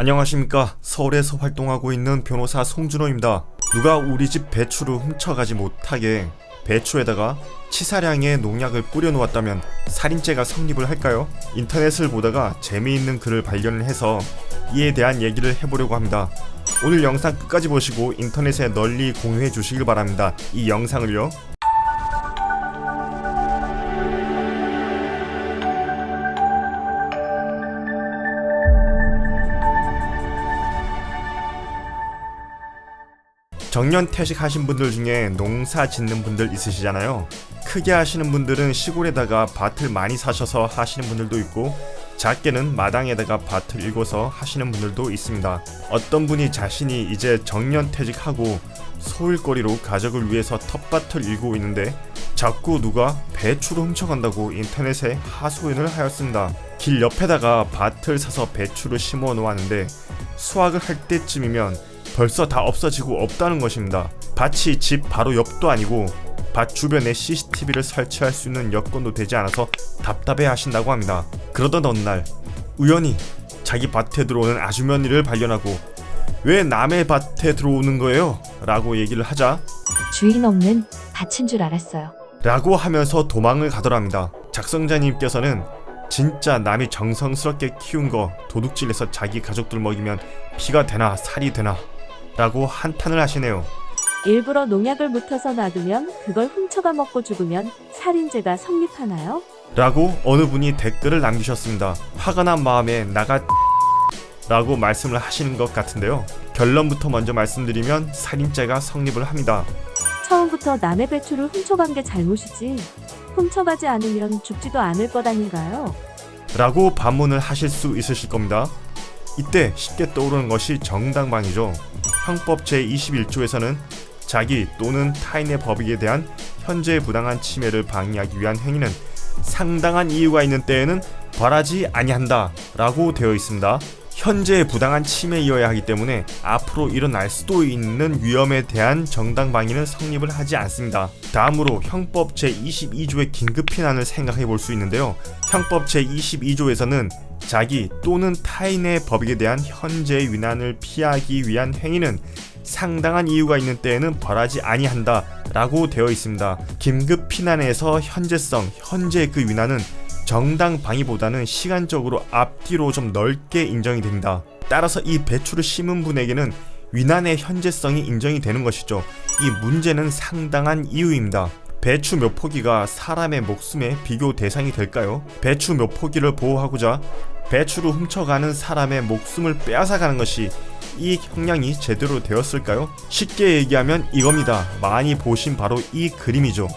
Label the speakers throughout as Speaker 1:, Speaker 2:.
Speaker 1: 안녕하십니까. 서울에서 활동하고 있는 변호사 송준호입니다. 누가 우리 집 배추를 훔쳐가지 못하게 배추에다가 치사량의 농약을 뿌려놓았다면 살인죄가 성립을 할까요? 인터넷을 보다가 재미있는 글을 발견을 해서 이에 대한 얘기를 해보려고 합니다. 오늘 영상 끝까지 보시고 인터넷에 널리 공유해 주시길 바랍니다. 이 영상을요 정년 퇴직하신 분들 중에 농사 짓는 분들 있으시잖아요. 크게 하시는 분들은 시골에다가 밭을 많이 사셔서 하시는 분들도 있고 작게는 마당에다가 밭을 일궈서 하시는 분들도 있습니다. 어떤 분이 자신이 이제 정년 퇴직하고 소일거리로 가족을 위해서 텃밭을 일구고 있는데 자꾸 누가 배추를 훔쳐간다고 인터넷에 하소연을 하였습니다. 길 옆에다가 밭을 사서 배추를 심어 놓았는데 수확을 할 때쯤이면 벌써 다 없어지고 없다는 것입니다. 밭이 집 바로 옆도 아니고 밭 주변에 CCTV를 설치할 수 있는 여건도 되지 않아서 답답해 하신다고 합니다. 그러던 어느 날 우연히 자기 밭에 들어오는 아주머니를 발견하고 왜 남의 밭에 들어오는 거예요? 라고 얘기를 하자
Speaker 2: 주인 없는 밭인 줄 알았어요.
Speaker 1: 라고 하면서 도망을 가더랍니다. 작성자님께서는 진짜 남이 정성스럽게 키운 거 도둑질해서 자기 가족들 먹이면 피가 되나 살이 되나 라고 한탄을 하시네요.
Speaker 2: 일부러 농약을 묻혀서 놔두면 그걸 훔쳐가 먹고 죽으면 살인죄가 성립하나요?
Speaker 1: 라고 어느 분이 댓글을 남기셨습니다. 화가 난 마음에 나가 라고 말씀을 하시는 것 같은데요. 결론부터 먼저 말씀드리면 살인죄가 성립을 합니다.
Speaker 2: 처음부터 남의 배추를 훔쳐간 게 잘못이지. 훔쳐가지 않으면 죽지도 않을 것 아닌가요?
Speaker 1: 라고 반문을 하실 수 있으실 겁니다. 이때 쉽게 떠오르는 것이 정당방위죠. 형법 제21조에서는 자기 또는 타인의 법익에 대한 현재의 부당한 침해를 방해하기 위한 행위는 상당한 이유가 있는 때에는 벌하지 아니한다 라고 되어 있습니다. 현재의 부당한 침해이어야 하기 때문에 앞으로 일어날 수도 있는 위험에 대한 정당 방위는 성립을 하지 않습니다. 다음으로 형법 제22조의 긴급 피난을 생각해 볼 수 있는데요. 형법 제22조에서는 자기 또는 타인의 법익에 대한 현재의 위난을 피하기 위한 행위는 상당한 이유가 있는 때에는 벌하지 아니한다 라고 되어 있습니다. 긴급 피난에서 현재성, 현재 그 위난은 정당 방위보다는 시간적으로 앞뒤로 좀 넓게 인정이 됩니다. 따라서 이 배추를 심은 분에게는 위난의 현재성이 인정이 되는 것이죠. 이 문제는 상당한 이유입니다. 배추 몇 포기가 사람의 목숨의 비교 대상이 될까요? 배추 몇 포기를 보호하고자 배추를 훔쳐가는 사람의 목숨을 빼앗아가는 것이 이 형량이 제대로 되었을까요? 쉽게 얘기하면 이겁니다. 많이 보신 바로 이 그림이죠.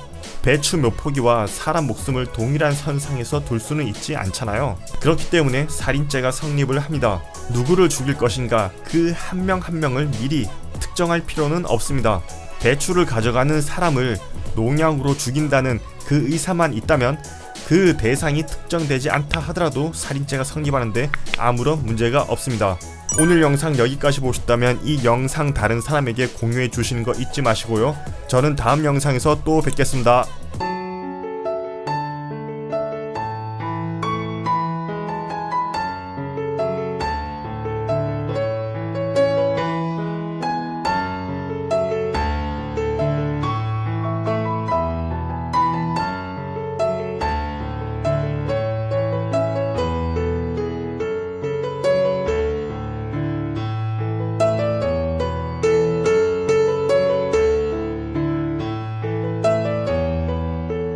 Speaker 1: 배추 몇 포기와 사람 목숨을 동일한 선상에서 둘 수는 있지 않잖아요. 그렇기 때문에 살인죄가 성립을 합니다. 누구를 죽일 것인가 그 한 명한 명을 미리 특정할 필요는 없습니다. 배추를 가져가는 사람을 농약으로 죽인다는 그 의사만 있다면 그 대상이 특정되지 않다 하더라도 살인죄가 성립하는데 아무런 문제가 없습니다. 오늘 영상 여기까지 보셨다면 이 영상 다른 사람에게 공유해 주시는 거 잊지 마시고요. 저는 다음 영상에서 또 뵙겠습니다.